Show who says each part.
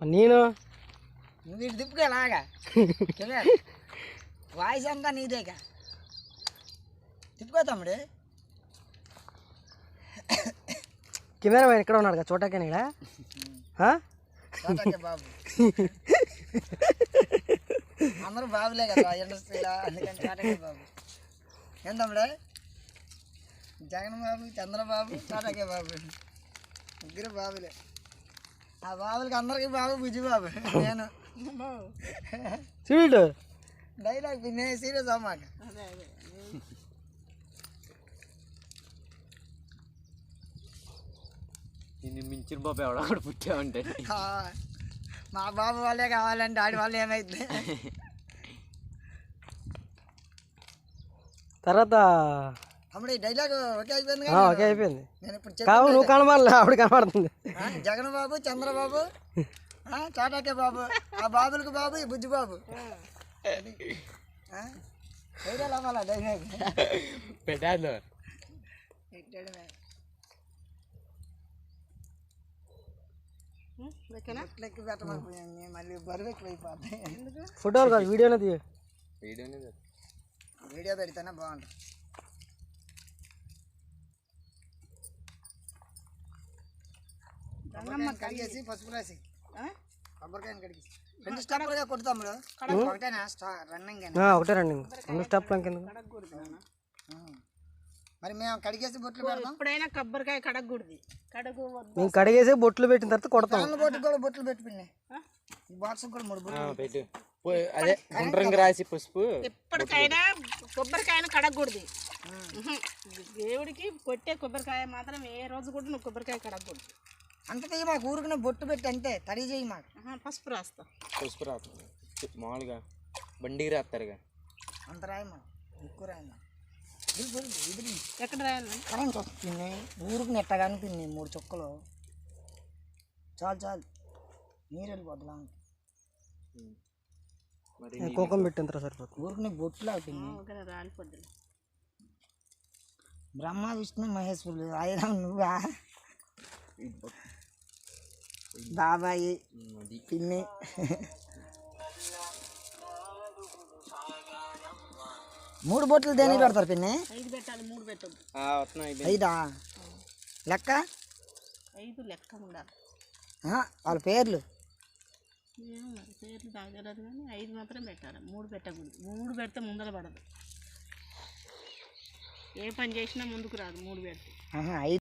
Speaker 1: నేను?
Speaker 2: తిప్పుగా లాగా కింద వాయిస్ అంతా నీదేగా. తిప్పుకో తమ్ముడు.
Speaker 1: కెమెరా మ్యాన్ ఎక్కడ ఉన్నాడు కదా చోటకేనా ఇక్కడ?
Speaker 2: చోటకే బాబు. అందరూ బాబులే కదా ఇండస్ట్రీలో. అందుకని చోటకే బాబు. ఏం తమ్ముడు? జగన్ బాబు చంద్రబాబు చోటకే బాబు. ముగ్గురు బాబులే. ఆ బాబులకి అందరికీ బాబు బుజ్జి బాబు. నేను.
Speaker 1: చూడు
Speaker 2: డైలాగ్ పిన్నే సీరియస్ అమ్మాక
Speaker 3: నిన్ను మించిన బాబు ఎవడో అక్కడ పుట్టావంటే.
Speaker 2: ఆ, మా బాబు వాళ్ళే కావాలంటే ఆడి వాళ్ళు ఏమైంది
Speaker 1: తర్వాత
Speaker 2: తమ్ముడు ఈ డైలాగ్ ఓకే అయిపోయింది
Speaker 1: ఆ,
Speaker 2: కదా
Speaker 1: ఓకే అయిపోయింది
Speaker 2: నేను ఇప్పుడు
Speaker 1: కావు
Speaker 2: చెప్పాను
Speaker 1: నువ్వు కనబడలే ఆవిడ కనబడుతుంది
Speaker 2: జగన్ బాబు చంద్రబాబు ఆ, చాటాకే బాబు ఆ బాబులకు బాబు ఈ బుజ్జి బాబు డైలాగ్ అవ్వాలా డైలాగ్
Speaker 3: పెట్టాను
Speaker 2: పెట్టడమే ఎట్లెక్కి పెట్టమాకు మళ్ళీ బరువు ఎక్కువైపోతాయి
Speaker 1: ఫోటోలు కాదు వీడియోనే తీయ
Speaker 3: వీడియోనే
Speaker 2: వీడియో పెడితేనే బాగుంటుంది కడిగేసి పసుపు రాసి. కొబ్బరికాయని కడిగేసి రెండు స్టెప్పులుగా కొట్టు తమ్ముడు ఒకటేనా? రన్నింగ్
Speaker 1: ఒకటే రండి రెండు స్టెప్లు
Speaker 2: మరి మేము కడిగేసి బొట్లు పెడతాం
Speaker 4: ఎప్పుడైనా కొబ్బరికాయ కడగకూడదు. కడుగు వద్దు
Speaker 1: మేము కడిగేసి బొట్లు పెట్టిన తర్వాత కొడతాం.
Speaker 2: బొట్టు కూడా బొట్లు పెట్టి పిండి ఈ బాక్స్ కూడా మూడు బొట్లు
Speaker 3: పెట్టు. అదే గుండ్రంగా రాసి పసుపు.
Speaker 4: ఎప్పటికైనా కొబ్బరికాయను కడగకూడదు. దేవుడికి కొట్టే కొబ్బరికాయ మాత్రం ఏ రోజు కూడా నువ్వు కొబ్బరికాయ కడగకూడదు.
Speaker 2: అంత తీయి మాకు ఊరుకునే బొట్టు పెట్టి అంతే తడి చేయి మాకు.
Speaker 4: పసుపు రాస్తా.
Speaker 3: పసుపు రాస్తుంది మామూలుగా బండికి రాస్తారుగా.
Speaker 2: అంత రాయి మా ఎక్కువ రాయి మా ఇది చూడు, ఇది
Speaker 4: ఎక్కడ రాయాలి
Speaker 2: కరెంట్ వస్తుంది ఊరుకు నెట్టగా అనిపింది మూడు చుక్కలు. చాలు చాలు. నీరు వెళ్ళిపోద్దులా
Speaker 1: పెట్టిన తర్వాత సరిపోతుంది.
Speaker 2: ఊరికి అవుతుంది
Speaker 4: ఒకరే రాలిపోద్ది
Speaker 2: బ్రహ్మ విష్ణు మహేశ్వరులు ఆయన నువ్వా? బాబాయి పిన్ని. మూడు బొట్లు దేనికి పెడతారు పిన్ని?
Speaker 4: ఐదు పెట్టాలి మూడు పెట్టద్దు.
Speaker 2: ఐదా? లెక్క?
Speaker 4: ఐదు లెక్క ఉండాలి
Speaker 2: ఆహా, వాళ్ళ పేర్లు?
Speaker 4: పేర్లు నాకు తెలియదు కానీ ఐదు మాత్రం పెట్టాలి మూడు పెట్టకూడదు. మూడు పెడితే ముందర పడదు. ఏ పని చేసినా ముందుకు రాదు మూడు పెడితే.
Speaker 2: ఆహా, ఐదు